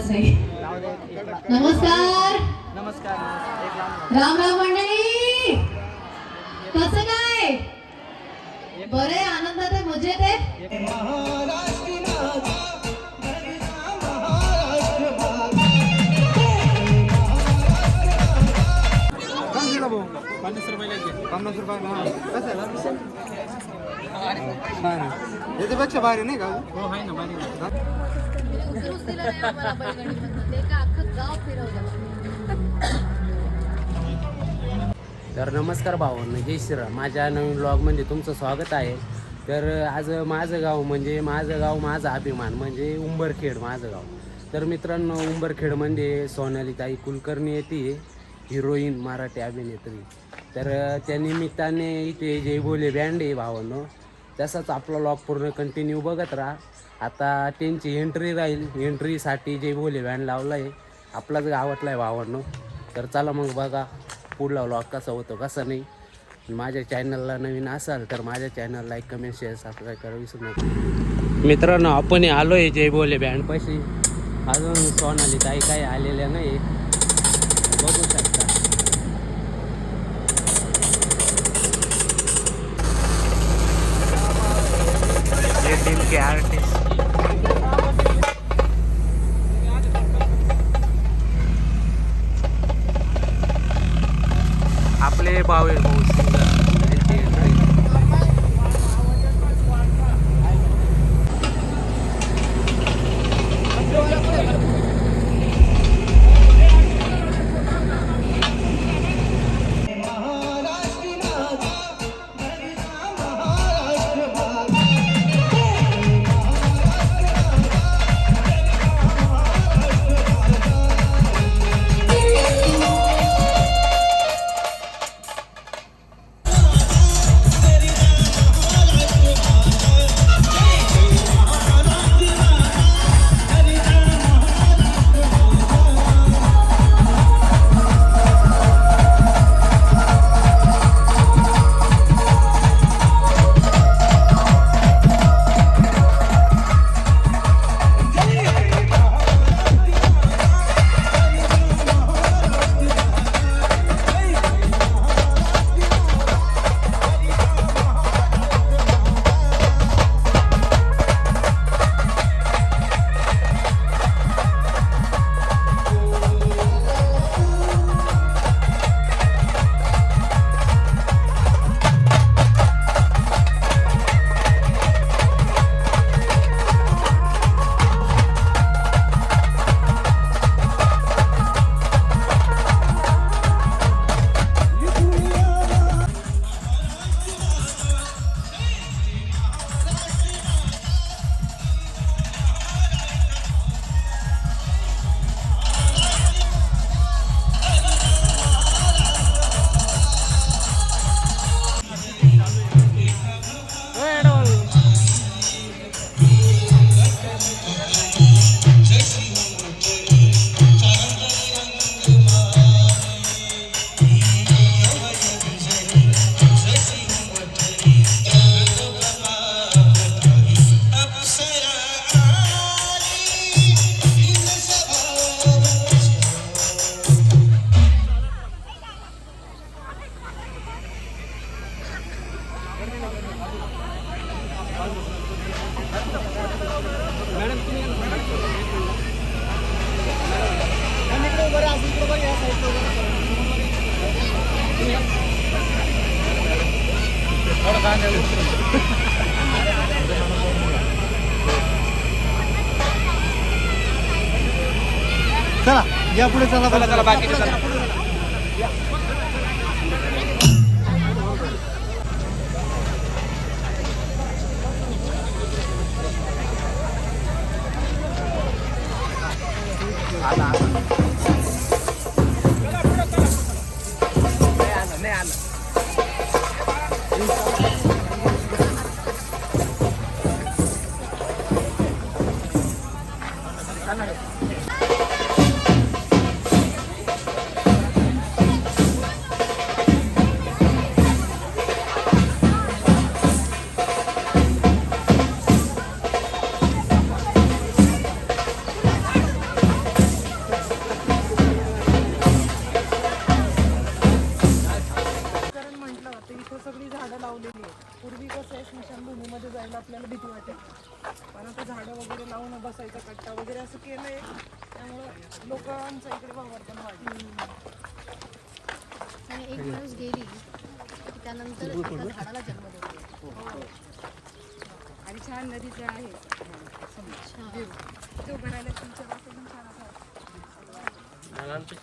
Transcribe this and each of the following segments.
गरज नाही नमस्कार. नमस्कार. राम राम मंडळी. कसं काय? बरे आनंदात आहे मजेत आहे? पन्नास रुपयाला पन्नास रुपयाला हा. कसं आहे छान आहे. याच्यापेक्षा भारी नाही का? हो आहे ना तर नमस्कार भावांनो जय श्रीराम. माझ्या नवीन ब्लॉगमध्ये तुमचं स्वागत आहे. तर आज माझं गाव म्हणजे माझं गाव माझा अभिमान म्हणजे उंबरखेड माझं गाव. तर मित्रांनो उंबरखेड म्हणजे सोनालीताई कुलकर्णी येते हिरोईन मराठी अभिनेत्री. तर त्या निमित्ताने इथे जय बोले बँड आहे भावांनो तसाच आपला ब्लॉग पूर्ण कंटिन्यू बघत राहा. आता त्यांची एंट्री राहील. एंट्रीसाठी जय बोले व्हॅन लावला आहे आपलाच गावातला आहे भावांनो. तर चला मग बघा पुढला व्लॉग कसा होतो कसा नाही. माझ्या चॅनलला नवीन असाल तर माझ्या channel like comment share subscribe करा विसरू नका. मित्रांनो आपण आलो आहे जय बोले बँड पैसे अजून सोनाली काही काही आलेल्या नाही बघू शकता. आर्टिस्ट या पुढे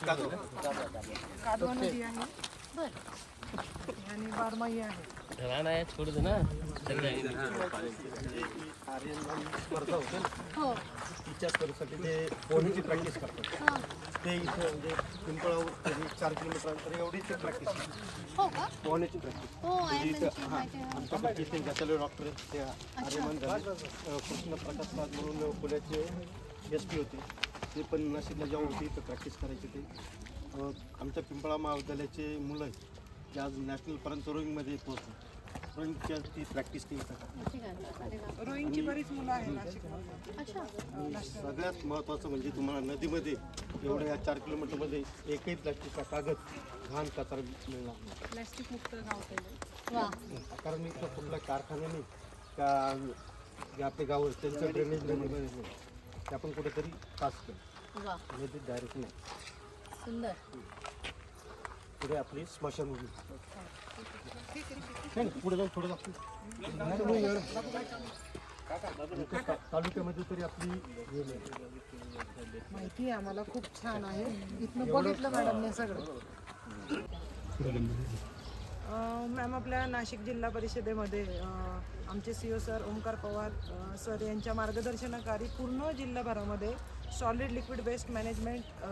कादवा नदी आहे आणि बारमाही आहे. स्पर्धा होते ना हो. तिच्या स्पर्धेसाठी ते पोहण्याची प्रॅक्टिस करतात. हां. ते इथं म्हणजे पिंपळावर तरी चार किलोमीटर अंतर एवढी ते प्रॅक्टिस हो का? पोहण्याची प्रॅक्टिस हो आहे इथं म्हणजे हां. माहिती आहे. आमच्याकडे इथे त्याच्याला डॉक्टर आहेत ते आर्यमान झाले. अं, कृष्ण प्रकाश नाथ म्हणून पुण्याचे एस पी होते. ते पण नाशिकला जेव्हा होते इथं प्रॅक्टिस करायचे ते अं, आमच्या पिंपळा महाविद्यालयाचे मुलं आहेत ते आज नॅशनलपर्यंत रोईंगमध्ये पोहोचले रोईंगच्या ती प्रॅक्टिस ती. रोईंगची बरीच मुलं आहे नाशिकमध्ये. अच्छा. आणि सगळ्यात महत्त्वाचं म्हणजे तुम्हाला नदीमध्ये एवढ्या या चार किलोमीटरमध्ये एकही प्लास्टिकचा कागद घाण कचरा मिळणार नाही. प्लॅस्टिक मुक्त गाव कारण इथं कुठला कारखाना नाही का जे आपले गाव आहेत, त्यांचं ड्रेनेज ते आपण कुठेतरी पास केलं. वा. नदीत डायरेक्ट नाही. सुंदर. पुढे आपली स्मशानभूमी नाही, नाही, पुढे थोडं जाऊ इथं ता- तालुक्यामध्ये तरी आपली हे नाही. माहिती आहे आम्हाला खूप छान आहे. इथनं बघितलं मॅडमने सगळं. मॅम आपल्या नाशिक जिल्हा परिषदेमध्ये आमचे C O sir Omkar Pawar sir यांच्या मार्गदर्शनाखाली पूर्ण जिल्हाभरामध्ये सॉलिड लिक्विड वेस्ट मॅनेजमेंट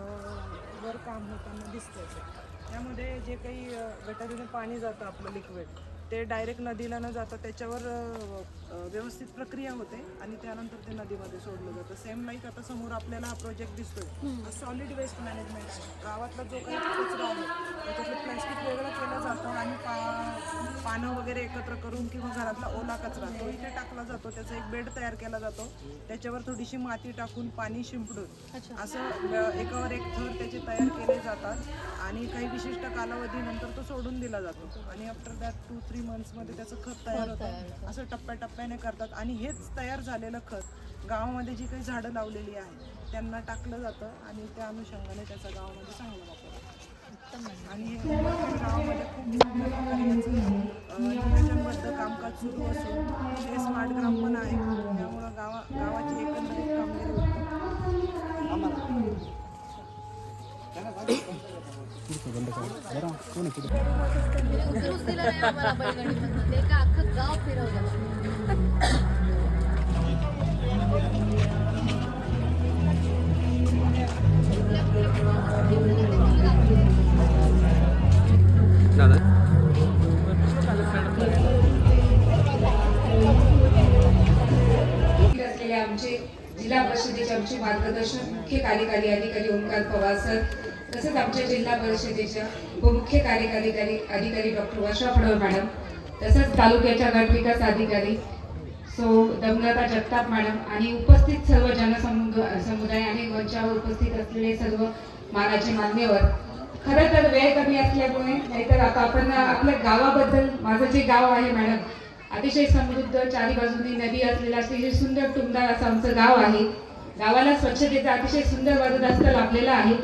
वर काम होताना दिसतं त्यामध्ये जे काही अं, गटारीनं पाणी जातं आपलं लिक्विड ते डायरेक्ट नदीला न जाता त्याच्यावर व्यवस्थित प्रक्रिया होते आणि त्यानंतर ते नदीमध्ये सोडलं जातं. सेम लाईक आता समोर आपल्याला हा प्रोजेक्ट दिसतोय. सॉलिड वेस्ट मॅनेजमेंट गावातला जो काही कचरा आहे त्याच्यातलं प्लॅस्टिक वेगळं केलं जातं आणि पा पानं वगैरे एकत्र करून किंवा घरातला ओला कचरा तो इथे टाकला जातो. त्याचा एक बेड तयार केला जातो. त्याच्यावर थोडीशी माती टाकून पाणी शिंपडून. असं एकावर एक थर त्याचे तयार केले जातात आणि काही विशिष्ट कालावधीनंतर तो सोडून दिला जातो. आणि आफ्टर दॅट टू थ्री मंथ्समध्ये त्याचं खत तयार होतं. असं टप्प्याटप्प्याने करतात. आणि हेच तयार झालेलं खत गावामध्ये जी काही झाडं लावलेली आहेत त्यांना टाकलं जातं आणि त्या अनुषंगाने त्याचा गावामध्ये चांगला वापर होतो. आणि हे गावामध्ये खूप कामकाज सुरू असून हे स्मार्ट ग्राम पण आहे. त्यामुळं गावा गावाची एकंदरीत कामगिरी उत्तम आमचे जिल्हा परिषदेचे आमचे मार्गदर्शक मुख्य कार्यकारी अधिकारी ओंकार पवार सर तसंच आमच्या जिल्हा परिषदेच्या उपमुख्य कार्यकारी अधिकारी डॉक्टर वर्षा फडवर मॅडम तसंच तालुक्याच्या गटविकास अधिकारी सो दमलता जगताप मॅडम आणि उपस्थित सर्व जनसमुद समुदाय आणि मंचावर उपस्थित असलेले सर्व मानाचे मान्यवर. खरं तर वेळ कमी असल्यामुळे नाहीतर आता आपण आपल्या गावाबद्दल माझं जे गाव आहे मॅडम अतिशय समृद्ध चारी बाजूनी नदी असलेला अतिशय सुंदर टुमदार असं आमचं गाव आहे. गावाला स्वच्छतेचा अतिशय सुंदर वरदहस्त लाभलेला आहे.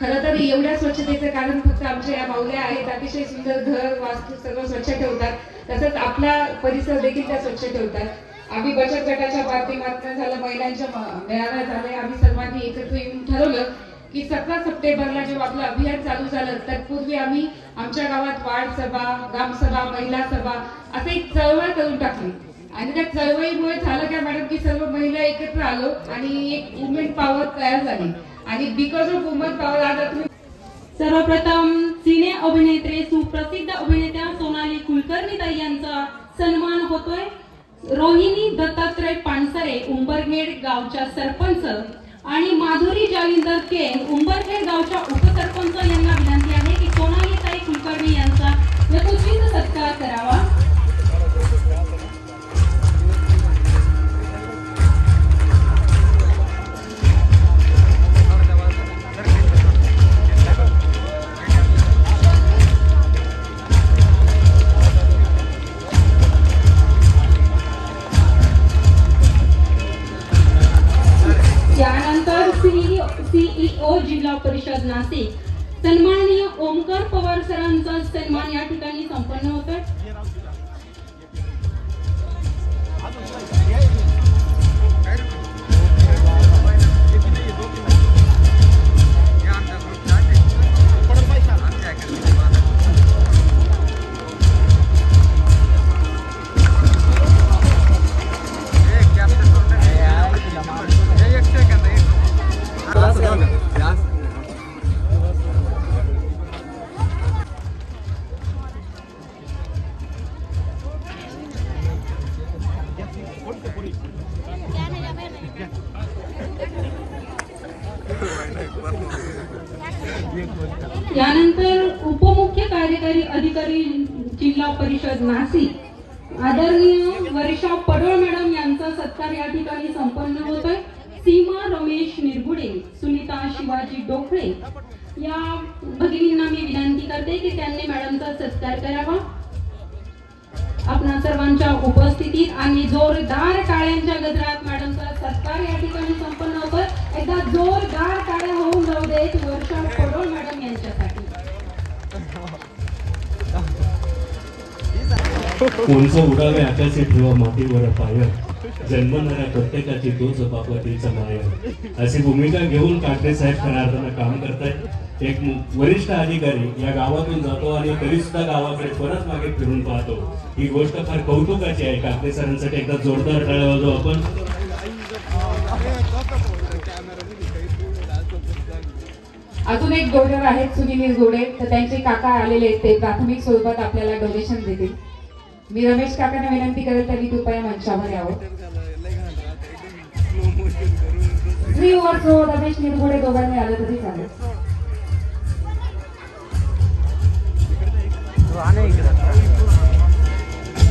खरं तर एवढ्या स्वच्छतेचं कारण फक्त आमच्या या माऊल्या आहेत. अतिशय सुंदर घर वास्तू सर्व स्वच्छ ठेवतात. तसंच आपला परिसर देखील त्या स्वच्छ ठेवतात. आम्ही बचत गटाच्या माध्यमातून झालं महिलांच्या मेळाव्या झाले. आम्ही सर्वांनी एकत्र येऊन ठरवलं की सतरा सप्टेंबरला जेव्हा आपलं अभियान चालू झालं तत्पूर्वी आम्ही आमच्या गावात वार्ड सभा ग्रामसभा महिला सभा असं एक चळवळ करून टाकली. आणि त्या चळवळीमुळे झालं काय मॅडम की सर्व महिला एकत्र आलो आणि एक वुमेन पॉवर तयार झाली. आणि बिकॉज ऑफ वुमन पॉवर आज आता तुम्ही सर्वप्रथम सिने अभिनेत्री सुप्रसिद्ध अभिनेत्या सोनाली कुलकर्णी ताई यांचा सन्मान होतोय. रोहिणी दत्तात्रय पानसरे उंबरखेड गावच्या सरपंच. आणि माधुरी जालिंदर केन उंबरखेड गावच्या उपसरपंच यांना विनंती आहे की सोनाली ताई कुलकर्णी यांचा यथोचित सत्कार करावा. ठिकाणी होतोय सीमा रमेश निरगुडे सुनीता शिवाजी डोकळे. या भगिनींना मी विनंती करते की त्यांनी मॅडमचा सत्कार करावा. आपणा सर्वांच्या उपस्थितीत आणि जोरदार टाळ्यांच्या गजरात मॅडमचा सत्कार या ठिकाणी संपन्न होतोय. एकदा जोरदार टाळ्या होऊन जाऊ देत वर्षा पडोळ मॅडम यांच्यासाठी. कोणचं उडावे आकाशी ठेवा मातीवर पायर जन्मणाऱ्या प्रत्येकाची तोच बापातीचा माय. अशी भूमिका घेऊन काकडे साहेब खऱ्या अर्थानं काम करतायत. एक वरिष्ठ अधिकारी या गावातून जातो आणि तरी सुद्धा गावाकडे परत मागे फिरून पाहतो. ही गोष्ट फार कौतुकाची आहे. काकडे सरांसाठी एकदा जोरदार टाळ्या वाजवू आपण. अजून एक डोनर आहेत सुनील गोडे. तर त्यांचे काका आलेले आहेत. ते प्राथमिक स्वरूपात आपल्याला डोनेशन देतील. मी रमेश काकांना विनंती करेल त्यांनी कृपया मंचावर यावं. Free over throw Ramesh Nirgude दोघांनी आलं तरी चालेल.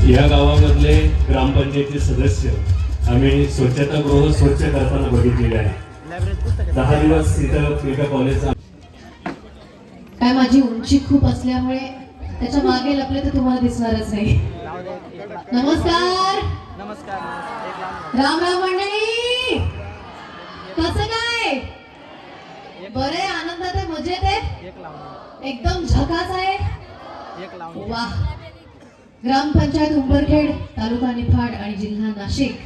या गावामधले ग्रामपंचायती सदस्य आम्ही स्वच्छतागृह स्वच्छ करताना बघितलेले आहे. दहा दिवस इथं एका कॉलेजचा काय माझी उंची खूप असल्यामुळे त्याच्यामागे लपले तर तुम्हाला दिसणारच नाही. नमस्कार. नमस्कार राम राम मंडळी. कसं काय? बरे आनंदात आहे मजेत आहे? एकदम झकास आहे. वा. ग्रामपंचायत उंबरखेड तालुका निफाड आणि जिल्हा नाशिक.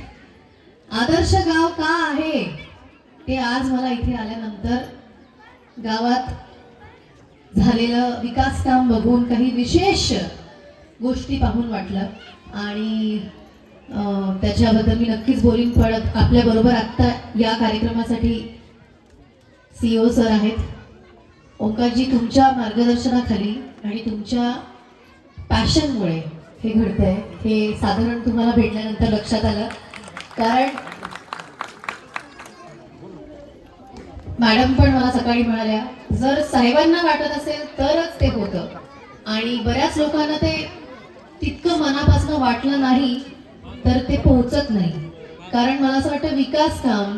आदर्श गाव का आहे? ते आज मला इथे आल्यानंतर गावात झालेलं विकास काम बघून काही विशेष गोष्टी पाहून वाटलं. आणि त्याच्याबद्दल मी नक्कीच बोलीन पण आपल्याबरोबर आत्ता या कार्यक्रमासाठी सी ओ सर आहेत. ओंकारजी तुमच्या मार्गदर्शनाखाली आणि तुमच्या पॅशनमुळे हे घडतंय. हे साधारण तुम्हाला भेटल्यानंतर लक्षात आलं. कारण मॅडम पण मला सकाळी म्हणाल्या जर साहेबांना वाटत असेल तरच ते होतं. आणि बऱ्याच लोकांना ते तितकं मनापासून वाटलं नाही तर ते पोहोचत नाही. कारण मला असं वाटतं विकास काम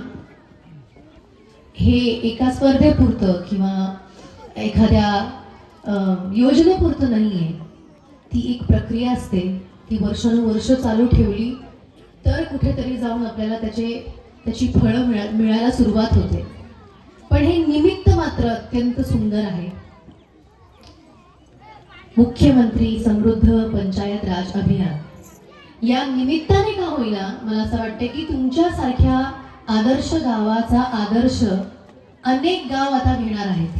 हे एका स्पर्धेपुरतं किंवा एखाद्या योजनेपुरतं नाही आहे ती एक प्रक्रिया असते. ती वर्षानुवर्ष चालू ठेवली तर कुठेतरी जाऊन आपल्याला त्याचे त्याची फळं मिळा मिळायला सुरुवात होते. पण हे निमित्त मात्र अत्यंत सुंदर आहे. मुख्यमंत्री समृद्ध पंचायत राज अभियान. या निमित्ताने का होईना मला असं वाटतं की तुमच्यासारख्या आदर्श गावाचा आदर्श अनेक गाव आता घेणार आहेत.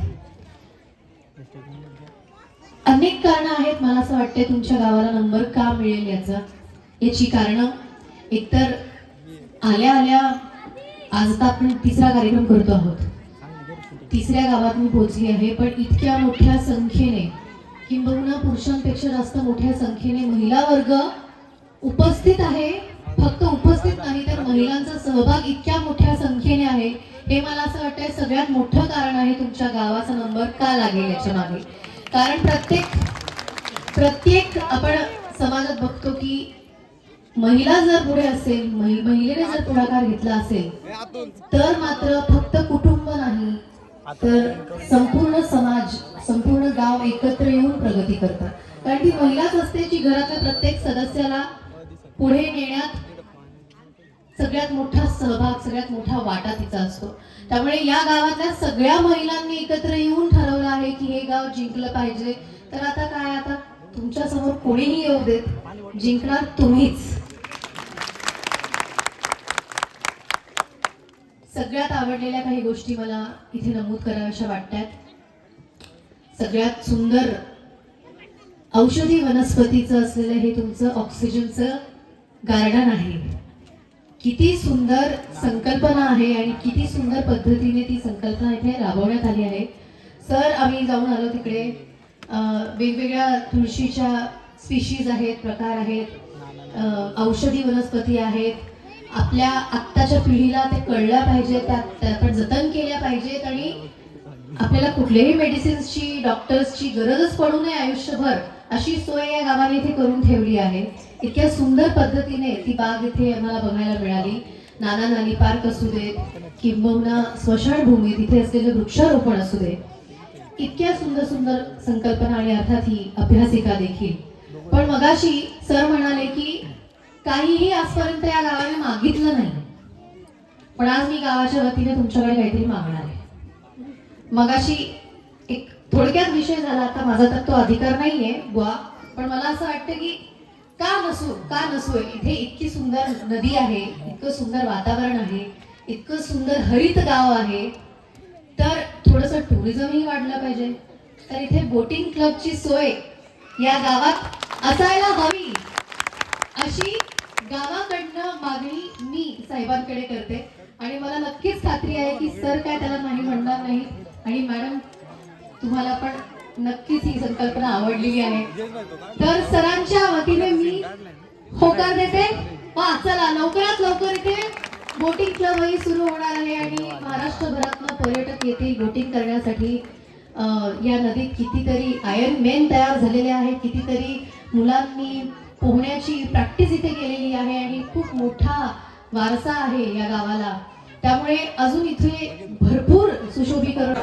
अनेक कारणं आहेत मला असं वाटतंय तुमच्या गावाला नंबर का मिळेल याचा. याची कारणं एकतर आल्या आल्या आज आता आपण तिसरा कार्यक्रम करतो आहोत. तिसऱ्या गावात मी पोहोचली आहे पण इतक्या मोठ्या संख्येने किंबहुना पुरुषांपेक्षा जास्त मोठ्या संख्येने महिला वर्ग उपस्थित आहे. फक्त उपस्थित नाही तर महिलांचा सहभाग इतक्या मोठ्या संख्येने आहे. हे मला असं वाटतंय सगळ्यात मोठं कारण आहे तुमच्या गावाचा नंबर का लागेल याच्या मागे? कारण प्रत्येक प्रत्येक आपण समाजात बघतो की महिला जर पुढे असेल महिलेने जर पुढाकार घेतला असेल तर मात्र फक्त कुटुंब नाही तर संपूर्ण समाज संपूर्ण गाव एकत्र येऊन प्रगती करतात. कारण ती महिलाच असते जी घरातल्या प्रत्येक सदस्याला पुढे नेण्यात सगळ्यात मोठा सहभाग सगळ्यात मोठा वाटा तिचा असतो. त्यामुळे या गावातल्या सगळ्या महिलांनी एकत्र येऊन ठरवलं आहे की हे गाव जिंकलं पाहिजे. तर आता काय आता? तुमच्यासमोर कोणीही येऊ देत. जिंकणार तुम्हीच. सगळ्यात आवडलेल्या काही गोष्टी मला इथे नमूद कराव्याशा वाटतात. सगळ्यात सुंदर औषधी वनस्पतीचं असलेलं हे तुमचं ऑक्सिजनचं गार्डन आहे. किती सुंदर संकल्पना आहे आणि किती सुंदर पद्धतीने ती संकल्पना इथे राबवण्यात आली आहे. सर आम्ही जाऊन आलो तिकडे. वेगवेगळ्या तुळशीच्या स्पिशीज आहेत प्रकार आहेत. औषधी वनस्पती आहेत. आपल्या आत्ताच्या पिढीला ते कळल्या पाहिजेत त्या आपण जतन केल्या पाहिजेत आणि आपल्याला कुठल्याही मेडिसिन्सची डॉक्टर्सची गरजच पडू नये आयुष्यभर. अशी सोय या गावाने इथे करून ठेवली आहे. इतक्या सुंदर पद्धतीने ती बाग इथे आम्हाला बघायला मिळाली. नाना नानी पार्क असू देत किंबहुना स्मशानभूमी तिथे असलेलं वृक्षारोपण असू दे इतक्या सुंदर सुंदर संकल्पना आणि अर्थात ही अभ्यासिका देखील. पण मगाशी सर म्हणाले की काहीही आजपर्यंत या गावाने मागितलं नाही. पण आज मी गावाच्या वतीने तुमच्याकडे काहीतरी मागणार आहे. मगाशी एक थोडक्यात विषय झाला आता माझा तर तो अधिकार नाहीये बुवा पण मला असं वाटतं की का नसू का नसू इथे इतकी सुंदर नदी आहे इतकं सुंदर वातावरण आहे इतकं सुंदर हरित गाव आहे. तर थोडंसं टुरिझमही वाढलं पाहिजे. तर इथे बोटिंग क्लबची सोय या गावात असायला हवी. अशी गावाकडनं मागणी मी साहेबांकडे करते. आणि मला नक्कीच खात्री आहे की सर काय त्याला नाही म्हणणार नाही. आणि मॅडम तुम्हाला पण नक्कीच ही संकल्पना आवडलेली आहे. तर सरांच्या वतीने मी होकार देते. वा चला लवकरात लवकर इथे बोटिंग क्लबही सुरू होणार आहे आणि महाराष्ट्रभरातनं पर्यटक येतील बोटिंग करण्यासाठी या नदीत कितीतरी आयर्न मेन तयार झालेले आहेत. कितीतरी मुलांनी पोहण्याची प्रॅक्टिस इथे केलेली आहे आणि खूप मोठा वारसा आहे या गावाला. त्यामुळे अजून इथे भरपूर सुशोभीकरण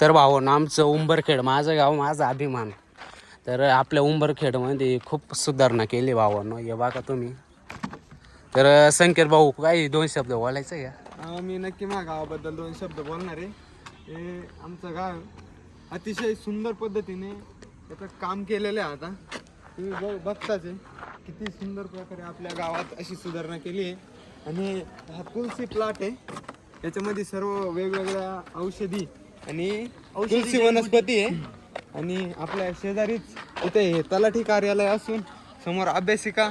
तर भाऊ आमचं उंबरखेड माझं गाव माझा अभिमान. तर आपल्या उंबरखेडमध्ये खूप सुधारणा केली भावानं हे बघा तुम्ही. तर संकेत भाऊ काही दोन शब्द बोलायचं का? मी नक्की माझ्या गावाबद्दल दोन शब्द बोलणार आहे. हे आमचं गाव अतिशय सुंदर पद्धतीने त्याचं काम केलेलं आहे आता. तुम्ही बघताच आहे. किती सुंदर प्रकारे आपल्या गावात अशी सुधारणा केली आहे. आणि हा तुळशी प्लॉट आहे. त्याच्यामध्ये सर्व वेगवेगळ्या औषधी आणि तुळशी वनस्पती आहे. आणि आपल्या शेजारीच इथे हे तलाठी कार्यालय असून समोर अभ्यासिका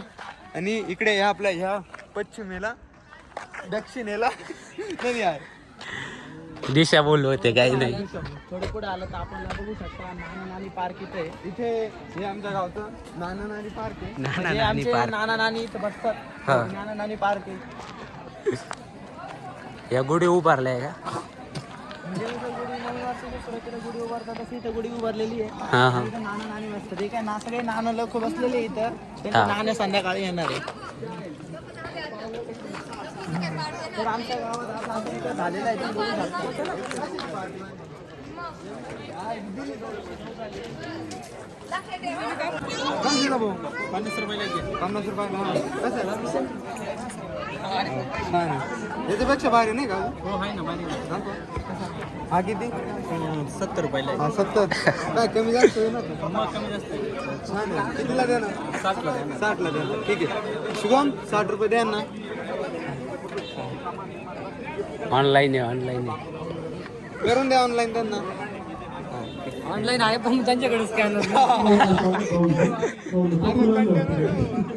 आणि इकडे ह्या आपल्या ह्या पश्चिमेला दक्षिणेला नदी आहे. दिशा बोललो होते काही नाही. थोडं पुढे आलं तर आपल्याला बघू शकता नाना नानी पार्क इथे. आहे. इथे हे आमच्या गावचं नाना नानी पार्क आहे. नाना म्हणजे नानी आमचे पार्क. नाना नानी इथं हा. बसतात नाना नानी पार्क आहे. या गुढी उभारल्या का? म्हणजे इथं गुढी नवीन वर्षाच्या सुरुवातीला गुढी उभारतात. तशी इथं गुढी उभारलेली आहे. हा हा. इथं नाना नानी बसतात. हे काय ना सगळे नाना लोक बसलेले इथं. हा. त्यांचे नाणे संध्याकाळी येणार आहे तर आमच्या गावात आता असं आहे तुम्ही बघू शकता. काय दिलं भाऊ? पन्नास रुपयाला पन्नास रुपयाला कसं आहे नाही नाही याच्यापेक्षा भारी नाही का हो आहे ना हा किती सत्तर रुपयाला हा सत्तर काय कमी जास्त होईल ना कमी जास्त छान आहे कितीला द्या ना साठला द्या साठला द्या ठीक आहे शुभम साठ रुपये द्या ना ऑनलाईन आहे ऑनलाईन आहे. करून द्या ऑनलाईन त्यांना. ऑनलाईन आहे पण त्यांच्याकडे स्कॅनर